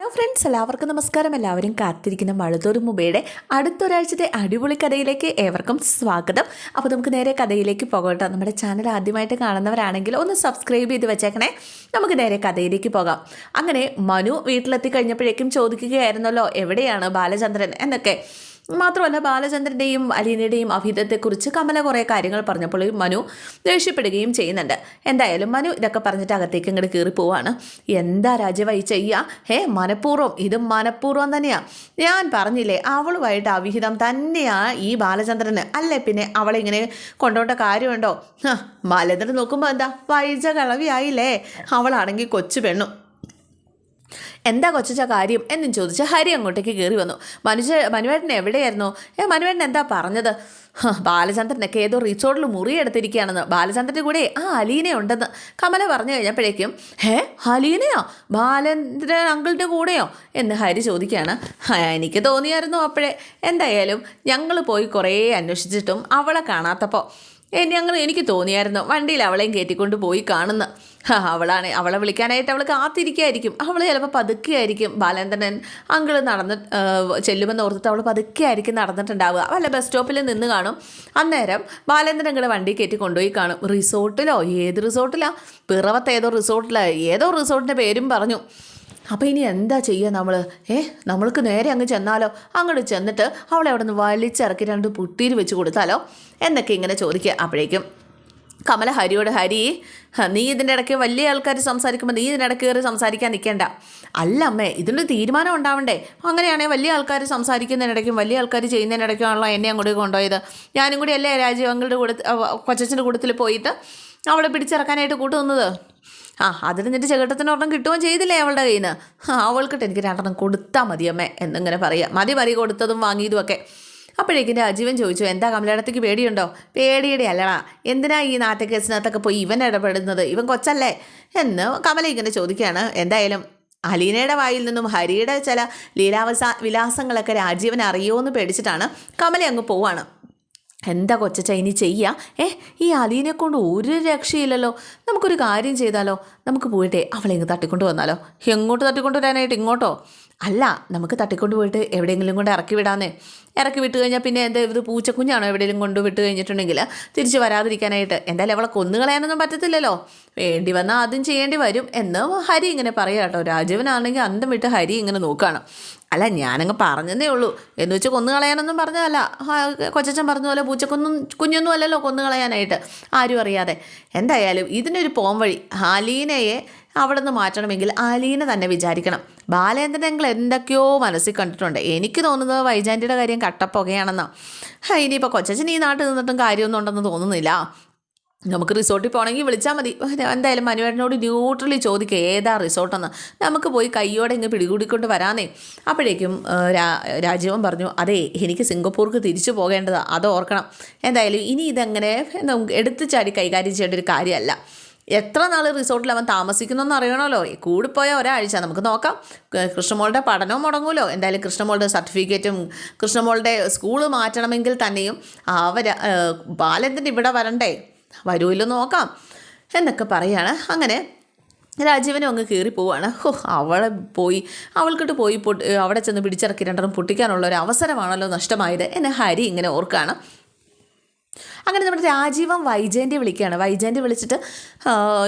Hello friends എല്ലാവർക്കും നമസ്കാരം. എല്ലാവരും കാത്തിരിക്കുന്ന മഴത്തോരു മുബയുടെ അടുത്തൊരാഴ്ചത്തെ അടിപൊളി കഥയിലേക്ക് ഏവർക്കും സ്വാഗതം. അപ്പോൾ നമുക്ക് നേരെ കഥയിലേക്ക് പോകട്ടോ. നമ്മുടെ ചാനൽ ആദ്യമായിട്ട് കാണുന്നവരാണെങ്കിൽ ഒന്ന് സബ്സ്ക്രൈബ് ചെയ്ത് വെച്ചേക്കണേ. നമുക്ക് നേരെ കഥയിലേക്ക് പോകാം. അങ്ങനെ മനു വീട്ടിലെത്തി കഴിഞ്ഞപ്പോഴേക്കും ചോദിക്കുകയായിരുന്നല്ലോ എവിടെയാണ് ബാലചന്ദ്രൻ? എന്നൊക്കെ. മാത്രമല്ല ബാലചന്ദ്രന്റെയും അലീനയുടെയും അഭിതത്തെക്കുറിച്ച് കമല കുറേ കാര്യങ്ങൾ പറഞ്ഞപ്പോൾ മനു ദേഷ്യപ്പെടുകയും ചെയ്യുന്നുണ്ട്. എന്തായാലും മനു ഇതൊക്കെ പറഞ്ഞിട്ട് അകത്തേക്ക് ഇങ്ങോട്ട് കയറി പോവാണ്. എന്താ രാജവായി ചെയ്യുക ഹേ മനഃപൂർവം. ഇത് മനഃപൂർവം തന്നെയാണ് ഞാൻ പറഞ്ഞില്ലേ അവളുമായിട്ട് അവിഹിതം തന്നെയാണ് ഈ ബാലചന്ദ്രന്. അല്ലേ പിന്നെ അവളെ ഇങ്ങനെ കൊണ്ടോണ്ട കാര്യമുണ്ടോ? ബാലചന്ദ്രൻ നോക്കുമ്പോൾ എന്താ വൈജ കളവിയായില്ലേ അവളാണെങ്കിൽ കൊച്ചു പെണ്ണു. എന്താ കൊച്ചാ കാര്യം എന്നും ചോദിച്ച് ഹരി അങ്ങോട്ടേക്ക് കയറി വന്നു. മനുഷ്യ മനുവേട്ടൻ എവിടെയായിരുന്നു? ഏ മനുവേട്ടൻ എന്താ പറഞ്ഞത്? ബാലചന്ദ്രനൊക്കെ ഏതോ റിസോർട്ടിൽ മുറിയെടുത്തിരിക്കുകയാണെന്ന്. ബാലചന്ദ്രന്റെ കൂടെ ആ അലീന ഉണ്ടെന്ന് കമല പറഞ്ഞു കഴിഞ്ഞപ്പോഴേക്കും ഹേ അലീനയോ? ബാലചന്ദ്രൻ അങ്കിളിന്റെ കൂടെയോ? എന്ന് ഹരി ചോദിക്കുകയാണ്. എനിക്ക് തോന്നിയായിരുന്നു അപ്പോഴേ. എന്തായാലും ഞങ്ങൾ പോയി കുറേ അന്വേഷിച്ചിട്ടും അവളെ കാണാത്തപ്പോൾ ഞങ്ങൾ എനിക്ക് തോന്നിയായിരുന്നു. വണ്ടിയിൽ അവളെയും കയറ്റിക്കൊണ്ട് പോയി കാണുന്നു. അവളാണ് അവളെ വിളിക്കാനായിട്ട് അവൾ കാത്തിരിക്കായിരിക്കും. അവൾ ചിലപ്പോൾ പതുക്കെയായിരിക്കും. ബാലേന്ദ്രൻ അങ്ങൾ നടന്ന് ചെല്ലുമെന്ന് ഓർത്തിട്ട് അവൾ പതുക്കെയായിരിക്കും നടന്നിട്ടുണ്ടാവുക. വല്ല ബസ് സ്റ്റോപ്പിൽ നിന്ന് കാണും. അന്നേരം ബാലേന്ദ്രൻ അങ്കിൾ വണ്ടി കയറ്റി കൊണ്ടുപോയി കാണും. റിസോർട്ടിലോ? ഏത് റിസോർട്ടിലാ? പിറവത്ത് ഏതോ റിസോർട്ടിലോ? ഏതോ റിസോർട്ടിന്റെ പേരും പറഞ്ഞു. അപ്പോൾ ഇനി എന്താ ചെയ്യുക നമ്മൾ ഏ നമ്മൾക്ക് നേരെ അങ്ങ് ചെന്നാലോ? അങ്ങോട്ട് ചെന്നിട്ട് അവളെ അവിടെ നിന്ന് വലിച്ചിറക്കി രണ്ട് പുട്ടിയിൽ വെച്ച് കൊടുത്താലോ? എന്നൊക്കെ ഇങ്ങനെ ചോദിക്കുക അപ്പോഴേക്കും. കമല ഹരിയോട് ഹരി നീ ഇതിന്റെ ഇടയ്ക്ക് വലിയ ആൾക്കാർ സംസാരിക്കുമ്പോൾ നീ ഇതിന്റെ ഇടയ്ക്ക് കയറി സംസാരിക്കാൻ നിൽക്കേണ്ട അല്ല അമ്മേ ഇതിന്റെ തീരുമാനം ഉണ്ടാവണ്ടേ? അങ്ങനെയാണെങ്കിൽ വലിയ ആൾക്കാർ സംസാരിക്കുന്നതിനിടയ്ക്കും വലിയ ആൾക്കാർ ചെയ്യുന്നതിനിടയ്ക്കുമാണല്ലോ എന്നെ അങ്ങോട്ട് കൊണ്ടുപോയത്. ഞാനും കൂടി അല്ലേ രാജീവ് അങ്ങളുടെ കൂടെ കൊച്ചച്ഛന്റെ കൂട്ടത്തിൽ പോയിട്ട് അവളെ പിടിച്ചിറക്കാനായിട്ട് കൂട്ടുവന്നത് ആ അതിൽ നിന്നിട്ട് ചെകട്ടത്തിന് ഒരെണ്ണം കിട്ടുകയും ചെയ്തില്ലേ അവളുടെ കയ്യിൽ നിന്ന് അവൾക്കിട്ട് എനിക്ക് രണ്ടെണ്ണം കൊടുത്താൽ മതി അമ്മേ എന്നിങ്ങനെ പറയുക മതി മതി കൊടുത്തതും വാങ്ങിയതും ഒക്കെ. അപ്പോഴേക്കും രാജീവൻ ചോദിച്ചു എന്താ കമലയിടത്തേക്ക് പേടിയുണ്ടോ? പേടിയുടെ അല്ലടാ. എന്തിനാ ഈ നാട്ടക്കേസിനകത്തൊക്കെ പോയി ഇവൻ ഇടപെടുന്നത്? ഇവൻ കൊച്ചല്ലേ? എന്ന് കമല ഇങ്ങനെ ചോദിക്കുകയാണ്. എന്തായാലും അലീനയുടെ വായിൽ നിന്നും ഹരിയുടെ ചില ലീലാവസ വിലാസങ്ങളൊക്കെ രാജീവൻ അറിയുമോ എന്ന് പേടിച്ചിട്ടാണ് കമല അങ്ങ് പോവാണ്. എന്താ കൊച്ചച്ച ഇനി ചെയ്യുക ഏ ഈ അലീനെ കൊണ്ട് ഒരു രക്ഷയില്ലല്ലോ. നമുക്കൊരു കാര്യം ചെയ്താലോ? നമുക്ക് പോയിട്ടേ അവളെ ഇങ്ങ് തട്ടിക്കൊണ്ട് വന്നാലോ? എങ്ങോട്ട് തട്ടിക്കൊണ്ട് വരാനായിട്ട് ഇങ്ങോട്ടോ? അല്ല നമുക്ക് തട്ടിക്കൊണ്ട് പോയിട്ട് എവിടെയെങ്കിലും കൊണ്ട് ഇറക്കി വിടാന്നേ. ഇറക്കി വിട്ട് കഴിഞ്ഞാൽ പിന്നെ എന്താ ഇത് പൂച്ചക്കുഞ്ഞാണോ എവിടെയെങ്കിലും കൊണ്ട് വിട്ട് കഴിഞ്ഞിട്ടുണ്ടെങ്കിൽ തിരിച്ച് വരാതിരിക്കാനായിട്ട്. എന്തായാലും അവളെ കൊന്നുകളയാനൊന്നും പറ്റത്തില്ലല്ലോ? വേണ്ടി വന്നാൽ ആദ്യം ചെയ്യേണ്ടി വരും എന്ന് ഹരി ഇങ്ങനെ പറയാം കേട്ടോ. രാജീവനാണെങ്കിൽ അന്തം വിട്ട് ഹരി ഇങ്ങനെ നോക്കുകയാണ് അല്ല ഞാനങ്ങ് പറഞ്ഞതേ ഉള്ളൂ. എന്ന് വെച്ച് കൊന്നു കളയാനൊന്നും പറഞ്ഞതല്ല. കൊച്ചച്ചൻ പറഞ്ഞ പോലെ പൂച്ചക്കൊന്നും കുഞ്ഞൊന്നും അല്ലല്ലോ കൊന്നു കളയാനായിട്ട്. ആരും അറിയാതെ. എന്തായാലും ഇതിനൊരു പോം വഴി അലീനയെ അവിടെ നിന്ന് മാറ്റണമെങ്കിൽ അലീന തന്നെ വിചാരിക്കണം. ബാലേന്ദ്രനെങ്കിൽ എന്തൊക്കെയോ മനസ്സിൽ കണ്ടിട്ടുണ്ട്. എനിക്ക് തോന്നുന്നത് വൈജാന്റിയുടെ കാര്യം കട്ടപ്പുകയാണെന്നാണ് ഇനിയിപ്പോൾ കൊച്ചച്ചൻ ഈ നാട്ടിൽ നിന്നിട്ടും കാര്യമൊന്നും ഉണ്ടെന്ന് തോന്നുന്നില്ല. നമുക്ക് റിസോർട്ടിൽ പോകണമെങ്കിൽ വിളിച്ചാൽ മതി. എന്തായാലും മനുവേട്ടനോട് ന്യൂട്രലി ചോദിക്കുക ഏതാ റിസോർട്ടെന്ന്. നമുക്ക് പോയി കയ്യോടെ ഇങ്ങ് പിടികൂടിക്കൊണ്ട് വരാനേ അപ്പോഴേക്കും രാ രാജീവൻ പറഞ്ഞു അതെ എനിക്ക് സിംഗപ്പൂർക്ക് തിരിച്ചു പോകേണ്ടതാണ് അത് ഓർക്കണം. എന്തായാലും ഇനി ഇതെങ്ങനെ എടുത്തു ചാടി കൈകാര്യം ചെയ്യേണ്ട ഒരു കാര്യമല്ല എത്ര നാൾ റിസോർട്ടിൽ അവൻ താമസിക്കുന്നതെന്ന് അറിയണമല്ലോ? കൂടിപ്പോയ ഒരാഴ്ച. നമുക്ക് നോക്കാം. കൃഷ്ണമോളുടെ പഠനവും മുടങ്ങുമല്ലോ എന്തായാലും കൃഷ്ണമോളുടെ സർട്ടിഫിക്കറ്റും കൃഷ്ണമോളുടെ സ്കൂൾ മാറ്റണമെങ്കിൽ തന്നെയും അവർ ബാലന്തിന് ഇവിടെ വരണ്ടേ? വരുമല്ലോ നോക്കാം. എന്നൊക്കെ പറയാണ്. അങ്ങനെ രാജീവനും അങ്ങ് കയറി പോവാണ്. ഹോ അവളെ പോയി അവൾക്കിട്ട് പോയി പൊട്ടി അവിടെ ചെന്ന് പിടിച്ചിറക്കി രണ്ടെണ്ണം പൊട്ടിക്കാനുള്ള ഒരു അവസരമാണല്ലോ നഷ്ടമായത് എന്നെ ഹരി ഇങ്ങനെ ഓർക്കാണ്. അങ്ങനെ നമ്മുടെ രാജീവം വൈജയന്റെ വിളിക്കുകയാണ്. വൈജയന്റെ വിളിച്ചിട്ട്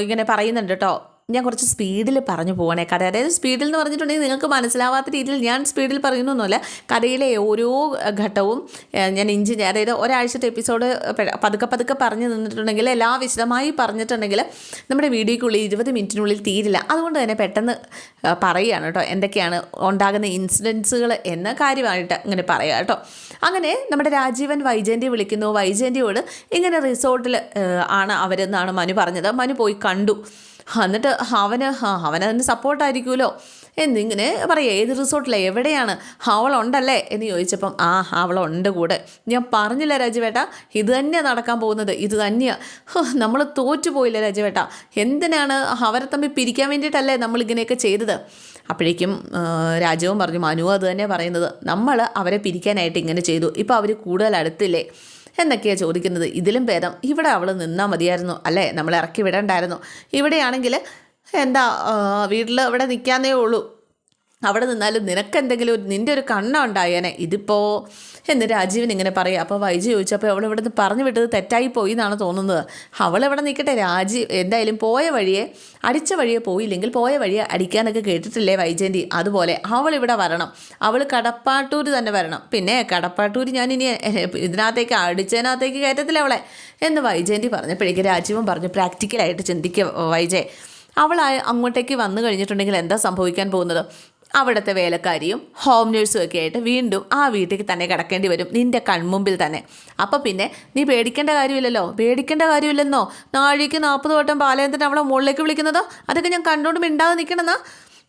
ഇങ്ങനെ പറയുന്നുണ്ട് കേട്ടോ. ഞാൻ കുറച്ച് സ്പീഡിൽ പറഞ്ഞു പോകണേ കഥ അതായത് സ്പീഡിൽ എന്ന് പറഞ്ഞിട്ടുണ്ടെങ്കിൽ നിങ്ങൾക്ക് മനസ്സിലാവാത്ത രീതിയിൽ ഞാൻ സ്പീഡിൽ പറയുന്നൊന്നുമല്ല. കഥയിലെ ഓരോ ഘട്ടവും ഞാൻ ഇഞ്ചി അതായത് ഒരാഴ്ചത്തെ എപ്പിസോഡ് പതുക്കെ പതുക്കെ പറഞ്ഞു നിന്നിട്ടുണ്ടെങ്കിൽ എല്ലാ വിശദമായി പറഞ്ഞിട്ടുണ്ടെങ്കിൽ നമ്മുടെ വീഡിയോക്കുള്ളിൽ ഇരുപത് മിനിറ്റിനുള്ളിൽ തീരില്ല. അതുകൊണ്ട് തന്നെ പെട്ടെന്ന് പറയുകയാണ് കേട്ടോ എന്തൊക്കെയാണ് ഉണ്ടാകുന്ന ഇൻസിഡൻസുകൾ എന്ന കാര്യമായിട്ട് ഇങ്ങനെ പറയാം കേട്ടോ. അങ്ങനെ നമ്മുടെ രാജീവൻ വൈജയന്തി വിളിക്കുന്നു. വൈജയന്തിയോട് ഇങ്ങനെ റിസോർട്ടിൽ ആണ് അവരെന്നാണ് മനു പറഞ്ഞത്. മനു പോയി കണ്ടു. എന്നിട്ട് അവന് അവനതിന് സപ്പോർട്ടായിരിക്കുമല്ലോ എന്നിങ്ങനെ പറയാം ഏത് റിസോർട്ടിലെ എവിടെയാണ്? അവളുണ്ടല്ലേ? എന്ന് ചോദിച്ചപ്പം ആ അവളുണ്ട് കൂടെ. ഞാൻ പറഞ്ഞില്ല രാജവേട്ട ഇത് തന്നെയാണ് നടക്കാൻ പോകുന്നത് ഇത് തന്നെയാണ് നമ്മൾ തോറ്റുപോയില്ല രാജവേട്ട? എന്തിനാണ് അവരെ തമ്മിൽ പിരിക്കാൻ വേണ്ടിയിട്ടല്ലേ നമ്മളിങ്ങനെയൊക്കെ ചെയ്തത്? അപ്പോഴേക്കും രാജവും പറഞ്ഞു മനുവും അത് തന്നെ പറയുന്നത്. നമ്മൾ അവരെ പിരിക്കാനായിട്ട് ഇങ്ങനെ ചെയ്തു. ഇപ്പോൾ അവർ കൂടുതൽ അടുത്തില്ലേ? എന്നൊക്കെയാണ് ചോദിക്കുന്നത്. ഇതിലും ഭേദം. ഇവിടെ അവൾ നിന്നാൽ മതിയായിരുന്നു. അല്ലേ? നമ്മൾ ഇറക്കി വിടണ്ടായിരുന്നു. ഇവിടെയാണെങ്കിൽ എന്താ വീട്ടിൽ ഇവിടെ നിൽക്കാന്നേ ഉള്ളൂ. അവിടെ നിന്നാലും നിനക്കെന്തെങ്കിലും നിന്റെ ഒരു കണ്ണ ഉണ്ടായേനെ ഇതിപ്പോൾ എന്ന് രാജീവൻ ഇങ്ങനെ പറയുക അപ്പോൾ വൈജു ചോദിച്ചപ്പോൾ അവൾ നിന്ന് പറഞ്ഞു വിട്ടത് തെറ്റായി പോയി എന്നാണ് തോന്നുന്നത്. അവൾ ഇവിടെ നിൽക്കട്ടെ രാജീവ് എന്തായാലും പോയ വഴിയെ അടിച്ച വഴിയെ പോയില്ലെങ്കിൽ പോയ വഴിയെ അടിക്കാനൊക്കെ കേട്ടിട്ടില്ലേ വൈജയന്തി? അതുപോലെ അവൾ ഇവിടെ വരണം. അവൾ കടപ്പാട്ടൂർ തന്നെ വരണം. പിന്നെ കടപ്പാട്ടൂർ ഞാൻ ഇനി ഇതിനകത്തേക്ക് അടിച്ചതിനകത്തേക്ക് കയറ്റത്തില്ല അവളെ എന്ന് വൈജയന്തി പറഞ്ഞപ്പോഴേക്ക് രാജീവും പറഞ്ഞു പ്രാക്ടിക്കലായിട്ട് ചിന്തിക്കുക വൈജയ്. അവൾ അങ്ങോട്ടേക്ക് വന്നു കഴിഞ്ഞിട്ടുണ്ടെങ്കിൽ എന്താ സംഭവിക്കാൻ പോകുന്നത്? അവിടുത്തെ വേലക്കാരിയും ഹോം നേഴ്സും ഒക്കെ ആയിട്ട് വീണ്ടും ആ വീട്ടിലേക്ക് തന്നെ കിടക്കേണ്ടി വരും. നിന്റെ കൺമുമ്പിൽ തന്നെ. അപ്പം പിന്നെ നീ പേടിക്കേണ്ട കാര്യമില്ലല്ലോ. പേടിക്കേണ്ട കാര്യമില്ലെന്നോ? നാഴിക്ക് നാൽപ്പത് വട്ടം പാലയത്തിന് അവളെ മുകളിലേക്ക് വിളിക്കുന്നതോ? അതൊക്കെ ഞാൻ കണ്ടുകൊണ്ട് മിണ്ടാതെ നിൽക്കണമെന്നാ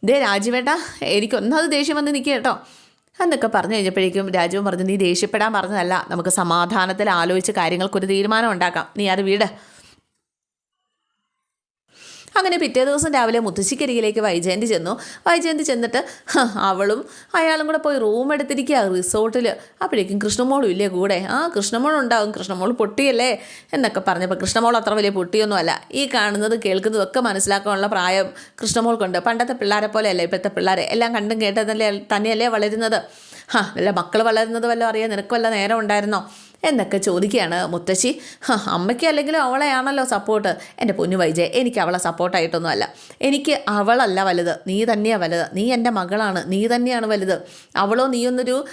ദേ രാജുവേട്ട എനിക്കൊന്നത് ദേഷ്യം വന്ന് നിൽക്കുക കേട്ടോ. എന്നൊക്കെ പറഞ്ഞു കഴിഞ്ഞപ്പോഴേക്കും രാജുവും പറഞ്ഞു നീ ദേഷ്യപ്പെടാൻ പറഞ്ഞതല്ല. നമുക്ക് സമാധാനത്തിൽ ആലോചിച്ച് കാര്യങ്ങൾക്കൊരു തീരുമാനം ഉണ്ടാക്കാം. നീ അത് വീട്. അങ്ങനെ പിറ്റേ ദിവസം രാവിലെ മുത്തശ്ശിക്കരികിലേക്ക് വൈജയന്തി ചെന്നു. വൈജയന്തി ചെന്നിട്ട് അവളും അയാളും കൂടെ പോയി റൂം എടുത്തിരിക്കുക റിസോർട്ടിൽ അപ്പോഴേക്കും കൃഷ്ണമോളും ഇല്ലേ കൂടെ? ആ കൃഷ്ണമോൾ ഉണ്ടാവും. കൃഷ്ണമോൾ പൊട്ടിയല്ലേ? എന്നൊക്കെ പറഞ്ഞപ്പോൾ കൃഷ്ണമോൾ അത്ര വലിയ പൊട്ടിയൊന്നുമല്ല. ഈ കാണുന്നത് കേൾക്കുന്നതും ഒക്കെ മനസ്സിലാക്കാനുള്ള പ്രായം കൃഷ്ണമോൾക്കുണ്ട്. പണ്ടത്തെ പിള്ളേരെ പോലെയല്ലേ ഇപ്പോഴത്തെ പിള്ളേരെ. എല്ലാം കണ്ടും കേട്ടതല്ലേ തന്നെയല്ലേ വളരുന്നത്? ഹാ അല്ല മക്കൾ വളരുന്നത് വല്ലതും അറിയാൻ നിനക്ക് വല്ല നേരം ഉണ്ടായിരുന്നോ? എന്നൊക്കെ ചോദിക്കുകയാണ് മുത്തശ്ശി. അമ്മയ്ക്ക് അല്ലെങ്കിലും അവളെയാണല്ലോ സപ്പോർട്ട് എന്റെ പൊന്നു വൈജയ് എനിക്ക് അവളെ സപ്പോർട്ടായിട്ടൊന്നുമല്ല എനിക്ക് അവളല്ല വലുത്. നീ തന്നെയാണ് വലുത്. നീ എന്റെ മകളാണ്. നീ തന്നെയാണ് വലുത്. അവളോ നീയൊന്നൊരു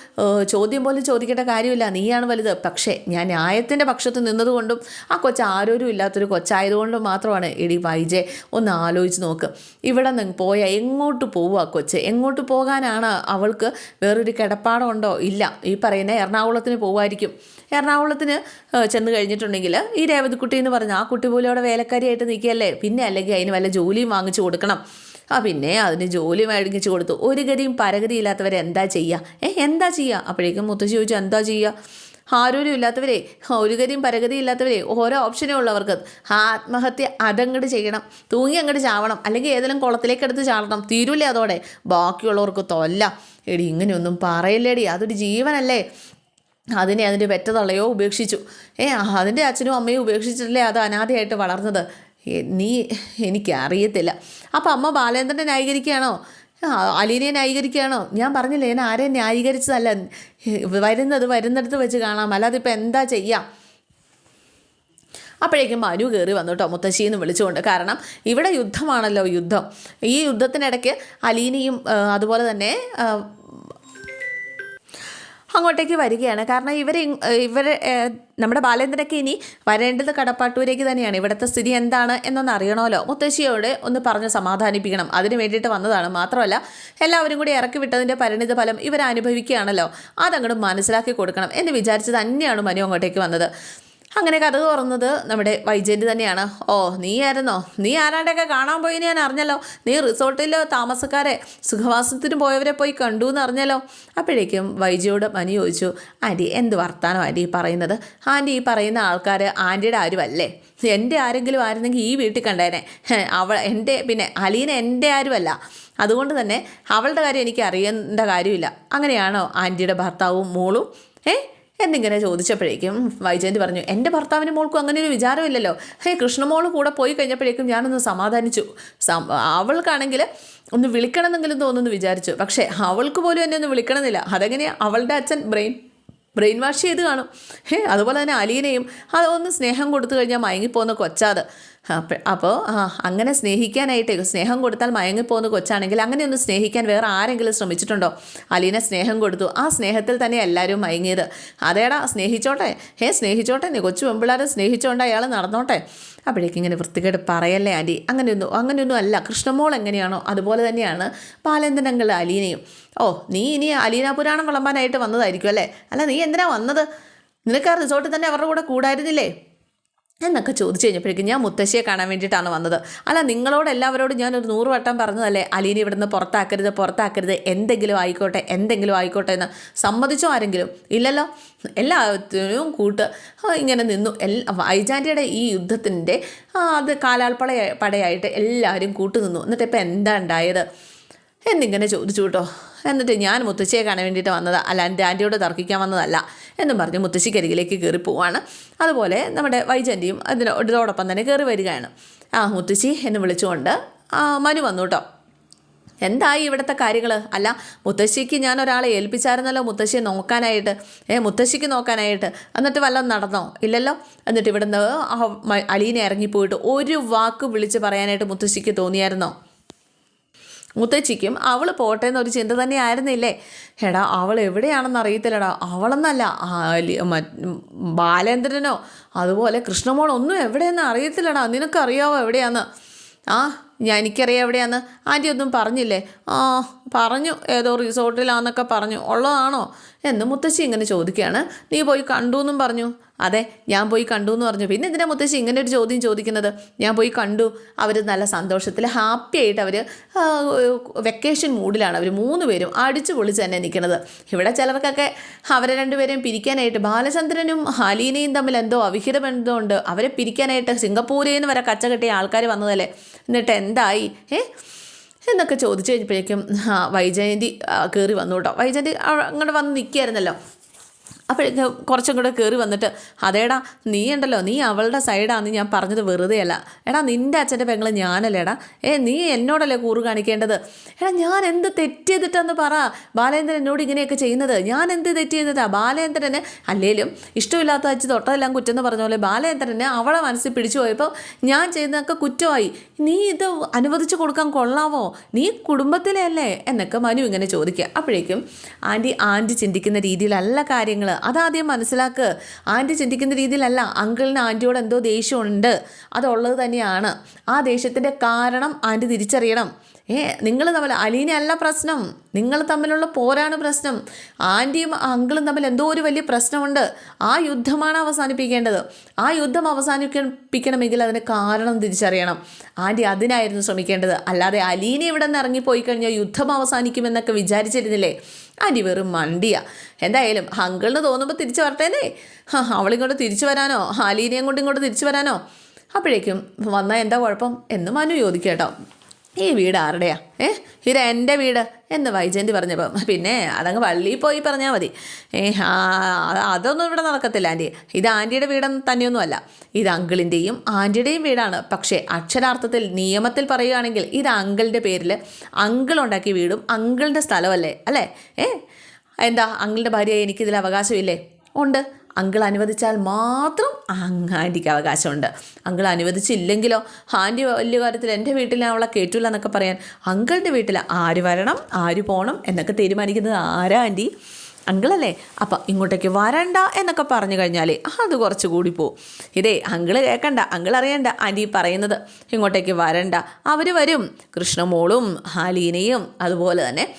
ചോദ്യം പോലും ചോദിക്കേണ്ട കാര്യമില്ല. നീയാണ് വലുത്. പക്ഷേ ഞാൻ ന്യായത്തിന്റെ പക്ഷത്ത് നിന്നതുകൊണ്ടും ആ കൊച്ച് ആരോരും ഇല്ലാത്തൊരു കൊച്ചായതുകൊണ്ടും മാത്രമാണ്. എടി വൈജയ് ഒന്ന് ആലോചിച്ച് നോക്ക്. ഇവിടെ നിന്ന് പോയാൽ എങ്ങോട്ട് പോവുക കൊച്ച്? എങ്ങോട്ട് പോകാനാണ് അവൾക്ക് വേറൊരു കിടപ്പാടമുണ്ടോ ഇല്ല. ഈ പറയുന്ന എറണാകുളത്തിന് പോവായിരിക്കും. എറണാകുളത്തിന് ചെന്ന് കഴിഞ്ഞിട്ടുണ്ടെങ്കിൽ ഈ രേവതിക്കുട്ടി എന്ന് പറഞ്ഞ ആ കുട്ടി പോലും അവിടെ വേലക്കാരിയായിട്ട് നിൽക്കുകയല്ലേ? പിന്നെ അല്ലെങ്കിൽ അതിന് വല്ല ജോലിയും വാങ്ങിച്ചു കൊടുക്കണം. ആ പിന്നെ അതിന് ജോലി മേടിച്ചു കൊടുത്തു. ഒരു ഗതിയും പരഗതി ഇല്ലാത്തവരെ എന്താ ചെയ്യുക? ഏ എന്താ ചെയ്യുക? അപ്പോഴേക്കും മുത്തശ്ശി ചോദിച്ചു എന്താ ചെയ്യുക? ആരോരും ഇല്ലാത്തവരെ ഒരു ഗതിയും പരഗതി ഇല്ലാത്തവരെ ഓരോ ഓപ്ഷനേ ഉള്ളവർക്ക് ആത്മഹത്യ അതങ്ങോട്ട് ചെയ്യണം. തൂങ്ങി അങ്ങോട്ട് ചാവണം. അല്ലെങ്കിൽ ഏതെങ്കിലും കുളത്തിലേക്ക് എടുത്ത് ചാടണം. തീരൂലേ അതോടെ. ബാക്കിയുള്ളവർക്ക് തൊല്ല. എടി ഇങ്ങനെയൊന്നും പറയില്ലേടി. അതൊരു ജീവനല്ലേ. അതിനെ അതിന്റെ പെറ്റതള്ളയോ ഉപേക്ഷിച്ചു. ഏ അതിന്റെ അച്ഛനും അമ്മയും ഉപേക്ഷിച്ചിട്ടല്ലേ അത് അനാഥയായിട്ട് വളർന്നത്? നീ എനിക്ക് എനിക്കറിയത്തില്ല. അപ്പം അമ്മ ബാലേന്ദ്രനെ ന്യായീകരിക്കുകയാണോ? അലീനെ ന്യായീകരിക്കുകയാണോ? ഞാൻ പറഞ്ഞില്ലേ ഞാൻ ആരെയും ന്യായീകരിച്ചതല്ല. വരുന്നത് വരുന്നിടത്ത് വെച്ച് കാണാം. അല്ലാതെ ഇപ്പം എന്താ ചെയ്യാം? അപ്പോഴേക്കും മനു കയറി വന്നു കേട്ടോ മുത്തശ്ശി എന്ന് വിളിച്ചുകൊണ്ട്. കാരണം ഇവിടെ യുദ്ധമാണല്ലോ യുദ്ധം. ഈ യുദ്ധത്തിനിടയ്ക്ക് അലീനയും അതുപോലെ തന്നെ അങ്ങോട്ടേക്ക് വരികയാണ്. കാരണം ഇവർ ഇവർ നമ്മുടെ ബാലേന്ദ്രനൊക്കെ ഇനി വരേണ്ടത് കടപ്പാട്ടൂരേക്ക് തന്നെയാണ്. ഇവിടുത്തെ സ്ഥിതി എന്താണ് എന്നൊന്ന് അറിയണമല്ലോ. മുത്തശ്ശിയോട് ഒന്ന് പറഞ്ഞ് സമാധാനിപ്പിക്കണം. അതിന് വേണ്ടിയിട്ട് വന്നതാണ്. മാത്രമല്ല എല്ലാവരും കൂടി ഇറക്കി വിട്ടതിന്റെ പരിണിത ഫലം ഇവരനുഭവിക്കുകയാണല്ലോ അതങ്ങോട്ട് മനസ്സിലാക്കി കൊടുക്കണം എന്ന് വിചാരിച്ച് തന്നെയാണ് മനു അങ്ങോട്ടേക്ക് വന്നത്. അങ്ങനെ കഥ തുറന്നത് നമ്മുടെ വൈജയന്തി തന്നെയാണ്. ഓ നീ ആയിരുന്നോ? നീ ആരാണ്ടൊക്കെ കാണാൻ പോയി ഞാൻ അറിഞ്ഞല്ലോ. നീ റിസോർട്ടിലോ താമസക്കാരെ സുഖവാസത്തിന് പോയവരെ പോയി കണ്ടു എന്ന് അറിഞ്ഞല്ലോ. അപ്പോഴേക്കും വൈജയോട് മനു ചോദിച്ചു ആന്റി എന്ത് വർത്താനം ആന്റി പറയുന്നത്? ആന്റി ഈ പറയുന്ന ആൾക്കാർ ആന്റിയുടെ ആരുമല്ലേ എന്റെ ആരെങ്കിലും ആയിരുന്നെങ്കിൽ ഈ വീട്ടിൽ കണ്ടേനെ. അവൾ എന്റെ പിന്നെ അലീന എന്റെ ആരുമല്ല അതുകൊണ്ട് തന്നെ അവളുടെ കാര്യം എനിക്ക് അറിയേണ്ട കാര്യമില്ല. അങ്ങനെയാണോ ആന്റിയുടെ ഭർത്താവും മോളും? ഏ എന്നിങ്ങനെ ചോദിച്ചപ്പോഴേക്കും വൈജയന്തി പറഞ്ഞു എന്റെ ഭർത്താവിന്റെ മോൾക്കും അങ്ങനെ ഒരു വിചാരമില്ലല്ലോ. ഹേ കൃഷ്ണമോൾ കൂടെ പോയി കഴിഞ്ഞപ്പോഴേക്കും ഞാനൊന്ന് സമാധാനിച്ചു. അവൾക്കാണെങ്കിൽ ഒന്ന് വിളിക്കണമെന്നെങ്കിലും തോന്നുന്നു വിചാരിച്ചു. പക്ഷേ അവൾക്ക് പോലും എന്നെ ഒന്ന് വിളിക്കണമെന്നില്ല. അതെങ്ങനെയാണ് അവളുടെ അച്ഛൻ ബ്രെയിൻ ബ്രെയിൻ വാഷ് ചെയ്ത് കാണും. ഹേ അതുപോലെ തന്നെ അലീനയും അതൊന്ന് സ്നേഹം കൊടുത്തു കഴിഞ്ഞാൽ മയങ്ങിപ്പോകുന്ന കൊച്ചാത്. അപ്പോൾ അങ്ങനെ സ്നേഹിക്കാനായിട്ട് സ്നേഹം കൊടുത്താൽ മയങ്ങിപ്പോകുന്ന കൊച്ചാണെങ്കിൽ അങ്ങനെ ഒന്ന് സ്നേഹിക്കാൻ വേറെ ആരെങ്കിലും ശ്രമിച്ചിട്ടുണ്ടോ? അലീന സ്നേഹം കൊടുത്തു. ആ സ്നേഹത്തിൽ തന്നെ എല്ലാവരും മയങ്ങിയത്. അതേടാ സ്നേഹിച്ചോട്ടെ? ഹേ സ്നേഹിച്ചോട്ടെ? നീ കൊച്ചു പെമ്പിള്ളാരെ സ്നേഹിച്ചോണ്ട് അയാൾ നടന്നോട്ടെ? അപ്പോഴേക്കും ഇങ്ങനെ വൃത്തികേട് പറയല്ലേ ആന്റി അങ്ങനെയൊന്നും അങ്ങനെയൊന്നും അല്ല. കൃഷ്ണമോൾ എങ്ങനെയാണോ അതുപോലെ തന്നെയാണ് ബാലേന്ദ്രനങ്ങൾ അലീനയും. ഓ നീ ഇനി അലീന പുരാണം വിളമ്പാനായിട്ട് വന്നതായിരിക്കും അല്ലേ? അല്ല നീ എന്തിനാ വന്നത്? നിനക്ക് ആ റിസോർട്ടിൽ തന്നെ അവരുടെ കൂടെ കൂടായിരുന്നില്ലേ? എന്നൊക്കെ ചോദിച്ചു കഴിഞ്ഞപ്പോഴേക്കും ഞാൻ മുത്തശ്ശിയെ കാണാൻ വേണ്ടിയിട്ടാണ് വന്നത്. അല്ല നിങ്ങളോട് എല്ലാവരോടും ഞാനൊരു നൂറ് വട്ടം പറഞ്ഞതല്ലേ? അലീനെ ഇവിടുന്ന് പുറത്താക്കരുത് പുറത്താക്കരുത്. എന്തെങ്കിലും ആയിക്കോട്ടെ എന്തെങ്കിലും ആയിക്കോട്ടെ എന്ന് സമ്മതിച്ചോ ആരെങ്കിലും? ഇല്ലല്ലോ. എല്ലാത്തിനും കൂട്ട് ഇങ്ങനെ നിന്നു. എല്ലാ വൈജാന്റിയുടെ ഈ യുദ്ധത്തിന്റെ അത് കാലാൾപ്പട പടയായിട്ട് എല്ലാവരും കൂട്ടു നിന്നു എന്നിട്ട് ഇപ്പം എന്താ ഉണ്ടായത്? എന്നിങ്ങനെ ചോദിച്ചു കേട്ടോ. എന്നിട്ട് ഞാൻ മുത്തശ്ശിയെ കാണാൻ വേണ്ടിയിട്ട് വന്നതാ. അല്ല എന്റെ ആന്റിയോട് തർക്കിക്കാൻ വന്നതല്ല എന്നും പറഞ്ഞ് മുത്തശ്ശിക്കരികിലേക്ക് കയറി പോവാണ്. അതുപോലെ നമ്മുടെ വൈജന്റിയും അതിനോടൊപ്പം തന്നെ കയറി വരികയാണ്. ആ മുത്തശ്ശി എന്ന് വിളിച്ചുകൊണ്ട് ആ മനു വന്നു കേട്ടോ. എന്തായി ഇവിടുത്തെ കാര്യങ്ങൾ അല്ല മുത്തശ്ശിക്ക് ഞാൻ ഒരാളെ ഏൽപ്പിച്ചായിരുന്നല്ലോ മുത്തശ്ശിയെ നോക്കാനായിട്ട്. ഏ മുത്തശ്ശിക്ക് നോക്കാനായിട്ട്. എന്നിട്ട് വല്ലതും നടന്നോ? ഇല്ലല്ലോ. എന്നിട്ട് ഇവിടുന്ന് അലീനെ ഇറങ്ങിപ്പോയിട്ട് ഒരു വാക്ക് വിളിച്ച് പറയാനായിട്ട് മുത്തശ്ശിക്ക് തോന്നിയായിരുന്നോ? മുത്തച്ഛിക്കും അവൾ പോട്ടെ എന്നൊരു ചിന്ത തന്നെ ആയിരുന്നില്ലേ എടാ അവൾ എവിടെയാണെന്ന് അറിയത്തില്ലടാ. അവളെന്നല്ല ബാലേന്ദ്രനോ അതുപോലെ കൃഷ്ണമോൾ ഒന്നും എവിടെയെന്ന് അറിയത്തില്ലടാ. നിനക്കറിയാവോ എവിടെയാന്ന്? ആ ഞാൻ എനിക്കറിയാം എവിടെയാന്ന്. ആന്റി ഒന്നും പറഞ്ഞില്ലേ? ആ പറഞ്ഞു. ഏതോ റിസോർട്ടിലാന്നൊക്കെ പറഞ്ഞു. ഉള്ളതാണോ? എന്ന് മുത്തശ്ശി ഇങ്ങനെ ചോദിക്കുകയാണ്. നീ പോയി കണ്ടു എന്നും പറഞ്ഞു. അതെ ഞാൻ പോയി കണ്ടു എന്ന് പറഞ്ഞു. പിന്നെ എന്തിനാ മുത്തശ്ശി ഇങ്ങനെ ഒരു ചോദ്യം ചോദിക്കുന്നത്? ഞാൻ പോയി കണ്ടു. അവർ നല്ല സന്തോഷത്തിൽ ഹാപ്പി ആയിട്ട് അവർ വെക്കേഷൻ മൂഡിലാണ്. അവർ മൂന്ന് പേരും അടിച്ചു പൊളിച്ച് തന്നെ നിൽക്കുന്നത്. ഇവിടെ ചിലർക്കൊക്കെ അവരെ രണ്ടുപേരെയും പിരിക്കാനായിട്ട് ബാലചന്ദ്രനും ഹലീനയും തമ്മിൽ എന്തോ അവിഹിത ബന്ധമുണ്ട് അവരെ പിരിക്കാനായിട്ട് സിംഗപ്പൂരിൽ നിന്ന് വരെ കച്ചകെട്ടിയ ആൾക്കാർ വന്നതല്ലേ? എന്നിട്ട് എന്തായി? ഏ? എന്നൊക്കെ ചോദിച്ചു കഴിഞ്ഞപ്പോഴേക്കും വൈജയന്തി കയറി വന്നു കേട്ടോ. വൈജയന്തി അങ്ങോട്ട് വന്ന് നിൽക്കുകയായിരുന്നല്ലോ അപ്പോഴേക്ക് കുറച്ചും കൂടെ കയറി വന്നിട്ട് അതേടാ നീ ഉണ്ടല്ലോ നീ അവളുടെ സൈഡാണെന്ന് ഞാൻ പറഞ്ഞത് വെറുതെയല്ല എടാ നിന്റെ അച്ഛന്റെ പെങ്ങൾ ഞാനല്ലേടാ. ഏ നീ എന്നോടല്ലേ കൂറ് കാണിക്കേണ്ടത്? എടാ ഞാൻ എന്ത് തെറ്റ് ചെയ്തിട്ടെന്ന് പറ. ബാലേന്ദ്രൻ എന്നോട് ഇങ്ങനെയൊക്കെ ചെയ്യുന്നത്. ഞാൻ എന്ത് തെറ്റ് ചെയ്തതാ ബാലേന്ദ്രന് അല്ലേലും ഇഷ്ടമില്ലാത്ത വെച്ച് തൊട്ടതെല്ലാം കുറ്റം എന്ന് പറഞ്ഞ പോലെ ബാലേന്ദ്രന് അവളെ മനസ്സിൽ പിടിച്ചു പോയപ്പോൾ ഞാൻ ചെയ്യുന്നതൊക്കെ കുറ്റമായി. നീ ഇത് അനുവദിച്ചു കൊടുക്കാൻ കൊള്ളാവോ? നീ കുടുംബത്തിലെ അല്ലേ എന്നൊക്കെ മനു ഇങ്ങനെ ചോദിക്കുക. അപ്പോഴേക്കും ആന്റി ആന്റി ചിന്തിക്കുന്ന രീതിയിലല്ല കാര്യങ്ങൾ അതാദ്യം മനസ്സിലാക്കുക ആന്റി ചിന്തിക്കുന്ന രീതിയിലല്ല അങ്കിളിന് ആന്റിയോട് എന്തോ ദേഷ്യമുണ്ട് അതുള്ളത് തന്നെയാണ്. ആ ദേഷ്യത്തിന്റെ കാരണം ആന്റി തിരിച്ചറിയണം. ഏ നിങ്ങൾ തമ്മിൽ അല്ല പ്രശ്നം. നിങ്ങൾ തമ്മിലുള്ള പോരാണ് പ്രശ്നം. ആന്റിയും അങ്കിളും തമ്മിൽ എന്തോ ഒരു വലിയ പ്രശ്നമുണ്ട്. ആ യുദ്ധമാണ് അവസാനിപ്പിക്കേണ്ടത്. ആ യുദ്ധം അവസാനിപ്പിക്കണമെങ്കിൽ അതിന് കാരണം തിരിച്ചറിയണം. ആന്റി അതിനായിരുന്നു ശ്രമിക്കേണ്ടത്. അല്ലാതെ അലീനെ ഇവിടെ നിന്ന് ഇറങ്ങിപ്പോയി കഴിഞ്ഞാൽ യുദ്ധം അവസാനിക്കുമെന്നൊക്കെ വിചാരിച്ചിരുന്നില്ലേ? ആന്റി വെറും മണ്ടിയാ. എന്തായാലും അങ്കിളിന് തോന്നുമ്പോൾ തിരിച്ചു വരട്ടേന്നേ. ഹാ അവളിങ്ങോട്ട് തിരിച്ചു വരാനോ? അലീനയും കൊണ്ട് ഇങ്ങോട്ട് തിരിച്ചു വരാനോ? അപ്പോഴേക്കും വന്നാൽ എന്താ കുഴപ്പം? എന്ന് മനു ചോദിക്കുക കേട്ടോ ഈ വീട് ആരുടെയാ? ഏ? ഇത് എന്റെ വീട് എന്ന് വൈജയന്തി പറഞ്ഞപ്പം പിന്നെ അതങ്ങ് പള്ളിയിൽ പോയി പറഞ്ഞാൽ മതി. ഏ അതൊന്നും ഇവിടെ നടക്കത്തില്ല ആന്റി. ഇത് ആന്റിയുടെ വീടെന്ന് തന്നെയൊന്നുമല്ല. ഇത് അങ്കിളിന്റെയും ആന്റിയുടെയും വീടാണ്. പക്ഷേ അക്ഷരാർത്ഥത്തിൽ നിയമത്തിൽ പറയുകയാണെങ്കിൽ ഇത് അങ്കിളിന്റെ പേരിൽ അങ്കിൾ ഉണ്ടാക്കിയ വീടും അങ്കിളിന്റെ സ്ഥലമല്ലേ? അല്ലേ? ഏ? എന്താ? അങ്കിളിന്റെ ഭാര്യയായി എനിക്കിതിൽ അവകാശമില്ലേ? ഉണ്ട്. അങ്കിൾ അനുവദിച്ചാൽ മാത്രം ആന്റിക്ക് അവകാശമുണ്ട്. അങ്കിൾ അനുവദിച്ചില്ലെങ്കിലോ? ആന്റി വലിയ കാര്യത്തിൽ എന്റെ വീട്ടിൽ അവളെ കേട്ടില്ല എന്നൊക്കെ പറയാൻ അങ്കിളിന്റെ വീട്ടിൽ ആര് വരണം ആര് പോകണം എന്നൊക്കെ തീരുമാനിക്കുന്നത് ആരാ ആന്റി? അങ്കിളല്ലേ? അപ്പം ഇങ്ങോട്ടേക്ക് വരണ്ട എന്നൊക്കെ പറഞ്ഞു കഴിഞ്ഞാൽ അത് കുറച്ച് കൂടി പോവും. ഇതേ അങ്കിൾ കേൾക്കണ്ട അങ്കിൾ അറിയണ്ട ആന്റി പറയുന്നത്. ഇങ്ങോട്ടേക്ക് വരണ്ട അവർ വരും. കൃഷ്ണമോളും ഹാലീനയും അതുപോലെ തന്നെ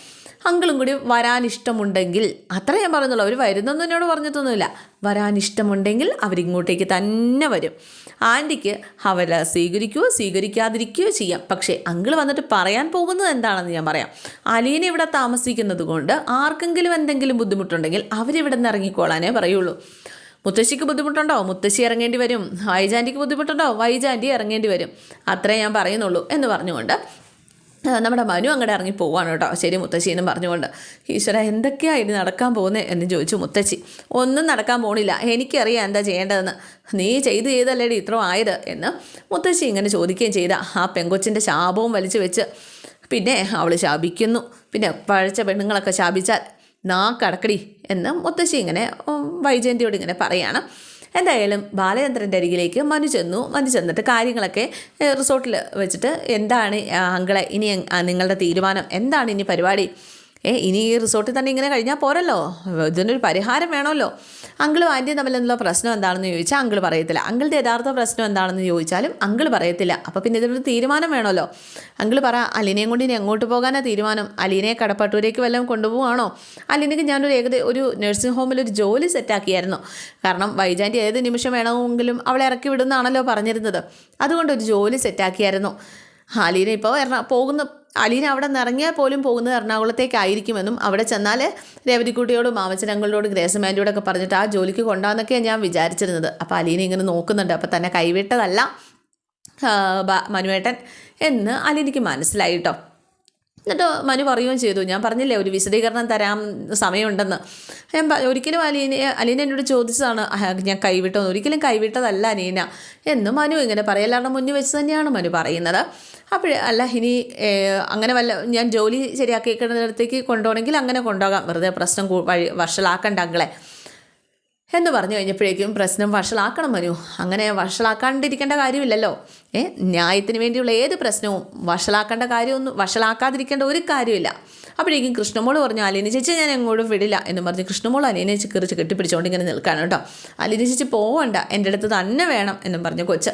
അങ്കിളും കൂടി വരാൻ ഇഷ്ടമുണ്ടെങ്കിൽ അത്ര ഞാൻ പറയുന്നുള്ളൂ അവർ വരുന്നൊന്നും എന്നോട് പറഞ്ഞിട്ടൊന്നുമില്ല. വരാൻ ഇഷ്ടമുണ്ടെങ്കിൽ അവരിങ്ങോട്ടേക്ക് തന്നെ വരും. ആന്റിക്ക് അവരെ സ്വീകരിക്കുകയോ സ്വീകരിക്കാതിരിക്കുകയോ ചെയ്യാം. പക്ഷേ അങ്കിൾ വന്നിട്ട് പറയാൻ പോകുന്നത് എന്താണെന്ന് ഞാൻ പറയാം. അലീന ഇവിടെ താമസിക്കുന്നത് കൊണ്ട് ആർക്കെങ്കിലും എന്തെങ്കിലും ബുദ്ധിമുട്ടുണ്ടെങ്കിൽ അവരിവിടെ നിന്ന് ഇറങ്ങിക്കോളാനേ പറയുള്ളൂ. മുത്തശ്ശിക്ക് ബുദ്ധിമുട്ടുണ്ടോ? മുത്തശ്ശി ഇറങ്ങേണ്ടി വരും. വൈജാന്റിക്ക് ബുദ്ധിമുട്ടുണ്ടോ? വൈജാന്റി ഇറങ്ങേണ്ടി വരും. അത്രേ ഞാൻ പറയുന്നുള്ളൂ എന്ന് പറഞ്ഞുകൊണ്ട് നമ്മുടെ മനു അങ്ങോട്ട് ഇറങ്ങി പോവാണ് കേട്ടോ. ശരി മുത്തശ്ശി എന്നും പറഞ്ഞുകൊണ്ട്. ഈശ്വര എന്തൊക്കെയാണ് ഇനി നടക്കാൻ പോകുന്നത് എന്ന് ചോദിച്ചു മുത്തശ്ശി. ഒന്നും നടക്കാൻ പോണില്ല. എനിക്കറിയാം എന്താ ചെയ്യേണ്ടതെന്ന്. നീ ചെയ്ത് ചെയ്തല്ലേടി ഇത്ര ആയത് എന്ന് മുത്തശ്ശി ഇങ്ങനെ ചോദിക്കുകയും ചെയ്ത. ആ പെങ്കൊച്ചിന്റെ ശാപവും വലിച്ചു വെച്ച് പിന്നെ അവൾ ശാപിക്കുന്നു. പിന്നെ പഴച്ച പെണ്ണുങ്ങളൊക്കെ ശാപിച്ചാൽ നാ കടക്കടി എന്ന് മുത്തശ്ശി ഇങ്ങനെ വൈജയന്തിയോട് ഇങ്ങനെ പറയാണ്. എന്തായാലും ബാലചന്ദ്രന്റെ അരികിലേക്ക് മനു ചെന്നു. മനു ചെന്നിട്ട് കാര്യങ്ങളൊക്കെ റിസോർട്ടിൽ വെച്ചിട്ട് എന്താണ് അങ്കളെ ഇനി നിങ്ങളുടെ തീരുമാനം എന്താണ് ഇനി പരിപാടി? ഏ ഇനി ഈ റിസോർട്ടിൽ തന്നെ ഇങ്ങനെ കഴിഞ്ഞാൽ പോരല്ലോ. ഇതിനൊരു പരിഹാരം വേണമല്ലോ. അങ്കിളും ആന്റിയും തമ്മിലുള്ള പ്രശ്നം എന്താണെന്ന് ചോദിച്ചാൽ അങ്കിൾ പറയത്തില്ല. അങ്കിളുടെ യഥാർത്ഥ പ്രശ്നം എന്താണെന്ന് ചോദിച്ചാലും അങ്കിൾ പറയത്തില്ല. അപ്പോൾ പിന്നെ ഇതിനൊരു തീരുമാനം വേണമല്ലോ. അങ്കിൾ പറ അലീനയും കൊണ്ട് ഇനി എങ്ങോട്ട് പോകാനാണ് തീരുമാനം? അലീനയെ കടപ്പട്ടൂരേക്ക് വല്ലതും കൊണ്ടുപോവാണോ? അലീനയ്ക്ക് ഞാനൊരു ഏകദേശം ഒരു നഴ്സിംഗ് ഹോമിൽ ഒരു ജോലി സെറ്റാക്കിയായിരുന്നു കാരണം വൈജാന്റെ ഏത് നിമിഷം വേണമെങ്കിലും അവളെ ഇറക്കി വിടുന്നതാണല്ലോ പറഞ്ഞിരുന്നത്. അതുകൊണ്ട് ഒരു ജോലി സെറ്റാക്കിയായിരുന്നു അലീന ഇപ്പോൾ എറണാ പോകുന്ന അലീന അവിടെ നിറങ്ങിയാൽ പോലും പോകുന്നത് എറണാകുളത്തേക്കായിരിക്കുമെന്നും അവിടെ ചെന്നാൽ രേവതിക്കുട്ടിയോടും മാമച്ചനങ്ങളോടും ഗ്രേസമാന്റിയോടൊക്കെ പറഞ്ഞിട്ട് ആ ജോലിക്ക് കൊണ്ടാന്നൊക്കെയാണ് ഞാൻ വിചാരിച്ചിരുന്നത്. അപ്പോൾ അലീന ഇങ്ങനെ നോക്കുന്നുണ്ട്. അപ്പോൾ തന്നെ കൈവിട്ടതല്ല മനുവേട്ടൻ എന്ന് അലീനയ്ക്ക് മനസ്സിലായി കേട്ടോ എന്നിട്ട് മനു പറയുകയും ചെയ്തു ഞാൻ പറഞ്ഞില്ലേ ഒരു വിശദീകരണം തരാൻ സമയമുണ്ടെന്ന്. ഞാൻ ഒരിക്കലും അലീന അലീന എന്നോട് ചോദിച്ചതാണ് ഞാൻ കൈവിട്ടോന്ന് ഒരിക്കലും കൈവിട്ടതല്ല അലീന. എന്ന് മനു ഇങ്ങനെ പറയലാണ് മുന്നിൽ വെച്ച് തന്നെയാണ് മനു പറയുന്നത്. അപ്പോഴേ അല്ല ഇനി അങ്ങനെ വല്ല ഞാൻ ജോലി ശരിയാക്കിയേക്കുന്നിടത്തേക്ക് കൊണ്ടുപോകണമെങ്കിൽ അങ്ങനെ കൊണ്ടുപോകാം വെറുതെ പ്രശ്നം വഴി വഷളാക്കണ്ട അങ്ങളെ. എന്ന് പറഞ്ഞു കഴിഞ്ഞപ്പോഴേക്കും പ്രശ്നം വഷളാക്കണം മനു. അങ്ങനെ വഷളാക്കാണ്ടിരിക്കേണ്ട കാര്യമില്ലല്ലോ. ഏ ന്യായത്തിന് വേണ്ടിയുള്ള ഏത് പ്രശ്നവും വഷളാക്കേണ്ട കാര്യമൊന്നും വഷളാക്കാതിരിക്കേണ്ട ഒരു കാര്യമില്ല. അപ്പോഴേക്കും കൃഷ്ണമോൾ പറഞ്ഞു അലീന ചേച്ചി ഞാൻ എങ്ങോട്ടും വിടില്ല എന്ന് പറഞ്ഞ് കൃഷ്ണമോൾ അലീനെ കയറിച്ച് കെട്ടിപ്പിടിച്ചുകൊണ്ട് ഇങ്ങനെ നിൽക്കാണ് കേട്ടോ. അലീന ചേച്ചി പോവണ്ട. എന്റെ അടുത്ത് തന്നെ വേണം എന്നും പറഞ്ഞു കൊച്ച്.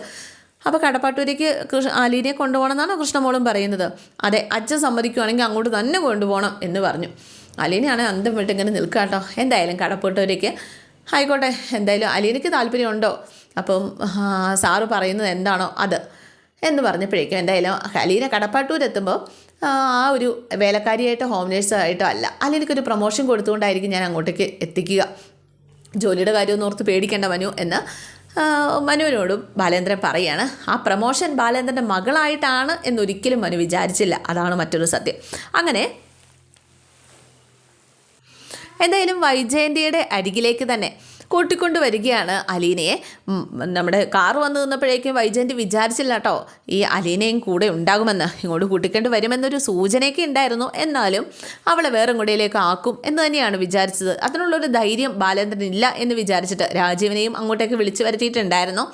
അപ്പോൾ കടപ്പാട്ടൂരേക്ക് കൃഷ്ണ അലീനെ കൊണ്ടുപോകണം എന്നാണോ കൃഷ്ണമോളും പറയുന്നത്? അതെ അച്ഛൻ സമ്മതിക്കുവാണെങ്കിൽ അങ്ങോട്ട് തന്നെ കൊണ്ടുപോകണം എന്ന് പറഞ്ഞു. അലീനയാണ് അന്തം വിട്ട് ഇങ്ങനെ നിൽക്കുക കേട്ടോ എന്തായാലും കടപ്പാട്ടൂരേക്ക് ആയിക്കോട്ടെ എന്തായാലും അലീനയ്ക്ക് താല്പര്യമുണ്ടോ? അപ്പം സാറ് പറയുന്നത് എന്താണോ അത് എന്ന് പറഞ്ഞപ്പോഴേക്കും എന്തായാലും അലീന കടപ്പാട്ടൂരെത്തുമ്പോൾ ആ ഒരു വേലക്കാരിയായിട്ടോ ഹോം നേഴ്സായിട്ടോ അല്ല അലീനയ്ക്കൊരു പ്രൊമോഷൻ കൊടുത്തുകൊണ്ടായിരിക്കും ഞാൻ അങ്ങോട്ടേക്ക് എത്തിക്കുക. ജോലിയുടെ കാര്യമൊന്നും ഓർത്ത് പേടിക്കേണ്ട മനു എന്ന് മനുവിനോടും ബാലേന്ദ്രൻ പറയാണ് ആ പ്രൊമോഷൻ ബാലേന്ദ്രന്റെ മകളായിട്ടാണ് എന്നൊരിക്കലും മനു വിചാരിച്ചില്ല. അതാണ് മറ്റൊരു സത്യം. അങ്ങനെ എന്തായാലും വൈജയന്തിയുടെ അരികിലേക്ക് തന്നെ കൂട്ടിക്കൊണ്ട് വരികയാണ് അലീനയെ നമ്മുടെ കാർ വന്നു നിന്നപ്പോഴേക്കും വൈജയന്തി വിചാരിച്ചില്ല കേട്ടോ ഈ അലീനയും കൂടെ ഉണ്ടാകുമെന്ന് ഇങ്ങോട്ട് കൂട്ടിക്കൊണ്ട് വരുമെന്നൊരു സൂചനയൊക്കെ ഉണ്ടായിരുന്നു. എന്നാലും അവളെ വേറെ ഇങ്ങോട്ടേലേക്ക് ആക്കും എന്ന് തന്നെയാണ് വിചാരിച്ചത്. അതിനുള്ളൊരു ധൈര്യം ബാലേന്ദ്രൻ ഇല്ല എന്ന് വിചാരിച്ചിട്ട് രാജീവിനെയും അങ്ങോട്ടേക്ക് വിളിച്ചു വരുത്തിയിട്ടുണ്ടായിരുന്നു.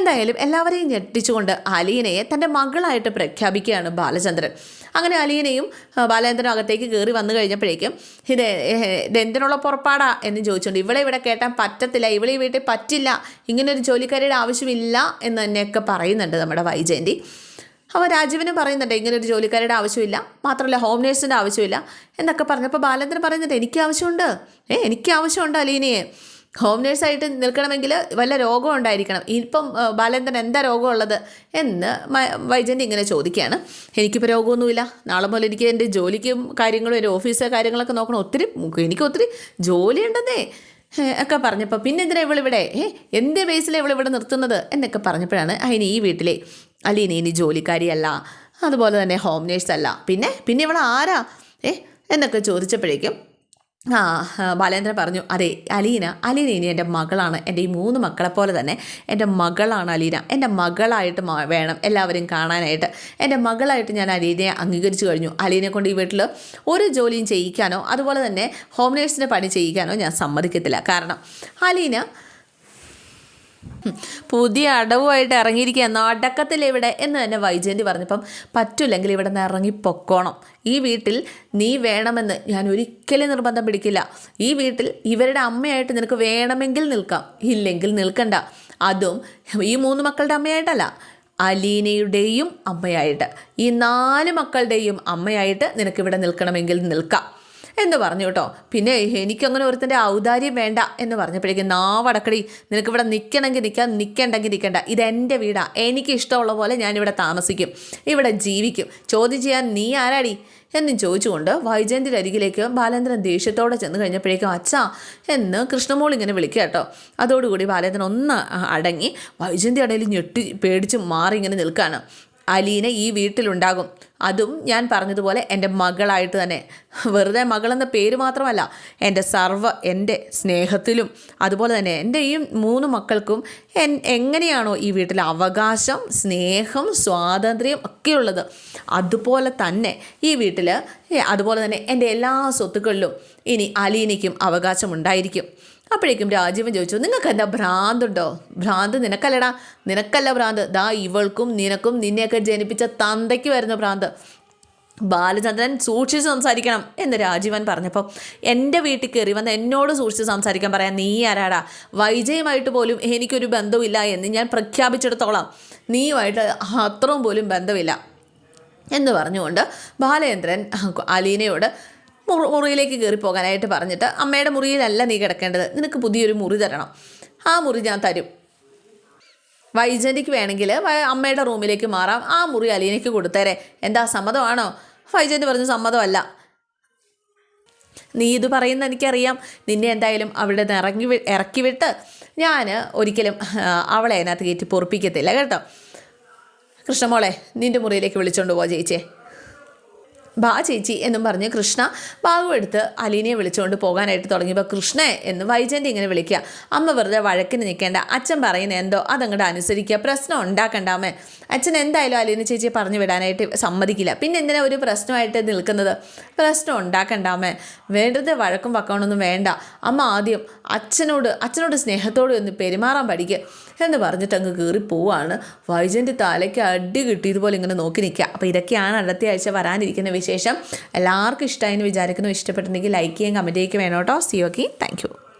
എന്തായാലും എല്ലാവരെയും ഞെട്ടിച്ചുകൊണ്ട് അലീനയെ തന്റെ മകളായിട്ട് പ്രഖ്യാപിക്കുകയാണ് ബാലചന്ദ്രൻ. അങ്ങനെ അലീനയും ബാലേന്ദ്രനും അകത്തേക്ക് കയറി വന്നു കഴിഞ്ഞപ്പോഴേക്കും ഇത് ഇതെന്തിനുള്ള പുറപ്പാടാ? എന്ന് ചോദിച്ചുകൊണ്ട് ഇവളെ ഇവിടെ കേട്ടാൻ പറ്റത്തില്ല ഇവളെ വീട്ടിൽ പറ്റില്ല ഇങ്ങനൊരു ജോലിക്കാരിയുടെ ആവശ്യമില്ല എന്ന് തന്നെയൊക്കെ പറയുന്നുണ്ട് നമ്മുടെ വൈജയന്തി. അപ്പോൾ രാജീവിനും പറയുന്നുണ്ട് ഇങ്ങനെ ഒരു ജോലിക്കാരുടെ ആവശ്യമില്ല മാത്രമല്ല ഹോം നേഴ്സിന്റെ ആവശ്യമില്ല എന്നൊക്കെ പറഞ്ഞപ്പോൾ ബാലേന്ദ്രൻ പറയുന്നുണ്ട് എനിക്ക് ആവശ്യമുണ്ട് ഏ എനിക്ക് ആവശ്യമുണ്ട് അലീനയെ. ഹോം നേഴ്സായിട്ട് നിൽക്കണമെങ്കിൽ വല്ല രോഗം ഉണ്ടായിരിക്കണം. ഇപ്പം ബാലേന്ദ്രൻ എന്താ രോഗമുള്ളത് എന്ന് മ- ഇങ്ങനെ ചോദിക്കുകയാണ്. എനിക്കിപ്പോൾ രോഗമൊന്നുമില്ല. നാളെ മുതൽ എനിക്ക് എന്റെ ജോലിക്കും കാര്യങ്ങളും എന്റെ ഓഫീസ് കാര്യങ്ങളൊക്കെ നോക്കണം. ഒത്തിരി എനിക്ക് ഒത്തിരി ജോലി ഉണ്ടെന്നേ ഒക്കെ പറഞ്ഞപ്പോൾ പിന്നെ എന്തിനാ ഇവളിവിടെ? ഏ എന്ത് ബേസിലാണ് ഇവളിവിടെ നിർത്തുന്നത്? എന്നൊക്കെ പറഞ്ഞപ്പോഴാണ് അതിന് ഈ വീട്ടിലെ അലീന ഇനി ജോലിക്കാരിയല്ല. അതുപോലെ തന്നെ ഹോം നേഴ്സ് അല്ല പിന്നെ പിന്നെ ഇവൾ ആരാ ഏ എന്നൊക്കെ ചോദിച്ചപ്പോഴേക്കും ആ ബാലേന്ദ്രൻ പറഞ്ഞു അതെ അലീന അലീന ഇനി എന്റെ മകളാണ്. എന്റെ ഈ മൂന്ന് മക്കളെ പോലെ തന്നെ എന്റെ മകളാണ് അലീന. എന്റെ മകളായിട്ട് വേണം എല്ലാവരും കാണാനായിട്ട്. എന്റെ മകളായിട്ട് ഞാൻ അലീനയെ അംഗീകരിച്ചു കഴിഞ്ഞു. അലീനെ കൊണ്ട് ഈ വീട്ടിൽ ഒരു ജോലിയും ചെയ്യിക്കാനോ അതുപോലെ തന്നെ ഹോം നേഴ്സിന്റെ പണി ചെയ്യിക്കാനോ ഞാൻ സമ്മതിക്കത്തില്ല. കാരണം അലീന. പുതിയ അടവുമായിട്ട് ഇറങ്ങിയിരിക്കുക നാടക്കത്തിൽ ഇവിടെ എന്ന് തന്നെ വൈജയന്തി പറഞ്ഞപ്പം പറ്റില്ലെങ്കിൽ ഇവിടെ നിന്ന് ഇറങ്ങി പൊക്കോണം. ഈ വീട്ടിൽ നീ വേണമെന്ന് ഞാൻ ഒരിക്കലും നിർബന്ധം പിടിക്കില്ല. ഈ വീട്ടിൽ ഇവരുടെ അമ്മയായിട്ട് നിനക്ക് വേണമെങ്കിൽ നിൽക്കാം. ഇല്ലെങ്കിൽ നിൽക്കണ്ട. അതും ഈ മൂന്ന് മക്കളുടെ അമ്മയായിട്ടല്ല. അലീനയുടെയും അമ്മയായിട്ട്. ഈ നാല് മക്കളുടെയും അമ്മയായിട്ട് നിനക്കിവിടെ നിൽക്കണമെങ്കിൽ നിൽക്കാം. എന്ന് പറഞ്ഞു കേട്ടോ. പിന്നെ എനിക്കങ്ങനെ ഒരുത്തന്റെ ഔദാര്യം വേണ്ട എന്ന് പറഞ്ഞപ്പോഴേക്കും നാവടക്കടി നിനക്കിവിടെ നിൽക്കണമെങ്കിൽ നിൽക്കാൻ നിൽക്കണ്ടെങ്കിൽ നിൽക്കണ്ട ഇതെന്റെ വീടാണ് എനിക്ക് ഇഷ്ടമുള്ള പോലെ ഞാനിവിടെ താമസിക്കും. ഇവിടെ ജീവിക്കും. ചോദ്യം ചെയ്യാൻ നീ ആരാടി? എന്നും ചോദിച്ചുകൊണ്ട് വൈജയന്തിന്റെ അരികിലേക്ക് ബാലേന്ദ്രൻ ദേഷ്യത്തോടെ ചെന്ന് കഴിഞ്ഞപ്പോഴേക്കും അച്ഛാ എന്ന് കൃഷ്ണമോൾ ഇങ്ങനെ വിളിക്കുക കേട്ടോ. അതോടുകൂടി ബാലേന്ദ്രൻ ഒന്ന് അടങ്ങി വൈജയന്തി ഇടയിൽ ഞെട്ടി പേടിച്ച് മാറി ഇങ്ങനെ നിൽക്കുകയാണ്. അലീന ഈ വീട്ടിലുണ്ടാകും. അതും ഞാൻ പറഞ്ഞതുപോലെ എന്റെ മകളായിട്ട് തന്നെ. വെറുതെ മകളെന്ന പേര് മാത്രമല്ല എന്റെ സർവ എന്റെ സ്നേഹത്തിലും. അതുപോലെ തന്നെ എന്റെ ഈ മൂന്ന് മക്കൾക്കും എങ്ങനെയാണോ ഈ വീട്ടിൽ അവകാശം സ്നേഹം സ്വാതന്ത്ര്യം ഒക്കെയുള്ളത്. അതുപോലെ തന്നെ ഈ വീട്ടിൽ അതുപോലെ തന്നെ എന്റെ എല്ലാ സ്വത്തുക്കളിലും ഇനി അലീനയ്ക്കും അവകാശമുണ്ടായിരിക്കും അപ്പോഴേക്കും രാജീവൻ ചോദിച്ചു നിങ്ങൾക്ക് എന്താ ഭ്രാന്തുണ്ടോ? ഭ്രാന്ത് നിനക്കല്ലടാ. നിനക്കല്ല ഭ്രാന്ത്. ദാ ഇവൾക്കും നിനക്കും നിന്നെയൊക്കെ ജനിപ്പിച്ച തന്തയ്ക്ക് വരുന്ന ഭ്രാന്ത്. ബാലചന്ദ്രൻ സൂക്ഷിച്ച് സംസാരിക്കണം എന്ന് രാജീവൻ പറഞ്ഞപ്പോൾ എന്റെ വീട്ടിൽ കയറി വന്ന് എന്നോട് സൂക്ഷിച്ച് സംസാരിക്കാൻ പറയാം നീ ആരാടാ? വൈജയുമായിട്ട് പോലും എനിക്കൊരു ബന്ധമില്ല എന്ന് ഞാൻ പ്രഖ്യാപിച്ചെടുത്തോളാം. നീയുമായിട്ട് അത്രയും പോലും ബന്ധമില്ല എന്ന് പറഞ്ഞുകൊണ്ട് ബാലേന്ദ്രൻ അലീനയോട് മുറിയിലേക്ക് കയറി പോകാനായിട്ട് പറഞ്ഞിട്ട് അമ്മയുടെ മുറിയിലല്ല നീ കിടക്കേണ്ടത്. നിനക്ക് പുതിയൊരു മുറി തരണം. ആ മുറി ഞാൻ തരും. വൈജന്റിക്ക് വേണമെങ്കിൽ അമ്മയുടെ റൂമിലേക്ക് മാറാം. ആ മുറി അലീനയ്ക്ക് കൊടുത്തേരെ. എന്താ സമ്മതമാണോ? വൈജന്തി പറഞ്ഞു സമ്മതമല്ല. നീ ഇത് പറയുന്ന എനിക്കറിയാം. നിന്നെ എന്തായാലും അവിടെ നിന്ന് ഇറങ്ങി ഇറക്കി വിട്ട് ഞാൻ ഒരിക്കലും അവളെ അതിനകത്ത് കയറ്റി പൊറപ്പിക്കത്തില്ല. കേട്ടോ? കൃഷ്ണമോളെ നിന്റെ മുറിയിലേക്ക് വിളിച്ചോണ്ട് പോ ചേച്ചിയെ ബാ ചേച്ചി എന്നും പറഞ്ഞ് കൃഷ്ണ ബാഗും എടുത്ത് അലീനയെ വിളിച്ചുകൊണ്ട് പോകാനായിട്ട് തുടങ്ങിയപ്പോൾ കൃഷ്ണേ എന്ന് വൈജയന്തി ഇങ്ങനെ വിളിക്കുക. അമ്മ വെറുതെ വഴക്കിന് നിൽക്കേണ്ട. അച്ഛൻ പറയുന്ന എന്തോ അതങ്ങോട്ട് അനുസരിക്കുക. പ്രശ്നം ഉണ്ടാക്കണ്ടാമേ. അച്ഛൻ എന്തായാലും അലീന ചേച്ചിയെ പറഞ്ഞു വിടാനായിട്ട് സമ്മതിക്കില്ല. പിന്നെ എന്തിനാ ഒരു പ്രശ്നമായിട്ട് നിൽക്കുന്നത്? പ്രശ്നം ഉണ്ടാക്കണ്ടാമേ. വേണ്ടത് വഴക്കും വക്കണമൊന്നും വേണ്ട. അമ്മ ആദ്യം അച്ഛനോട് അച്ഛനോട് സ്നേഹത്തോടെ ഒന്ന് പെരുമാറാൻ പഠിക്കുക എന്ന് പറഞ്ഞിട്ട് അങ്ങ് കയറി പോവാണ്. വൈജന്റെ തലയ്ക്ക് അടി കിട്ടിയതുപോലെ ഇങ്ങനെ നോക്കി നിൽക്കുക. അപ്പോൾ ഇതൊക്കെയാണ് അടുത്ത ആഴ്ച വരാനിരിക്കുന്ന വിശേഷം. എല്ലാവർക്കും ഇഷ്ടമായി എന്ന് വിചാരിക്കുന്നു. ഇഷ്ടപ്പെട്ടിട്ടുണ്ടെങ്കിൽ ലൈക്ക് ചെയ്യുകയും കമന്റ് ചെയ്യുകയും വേണം കേട്ടോ. C okay thank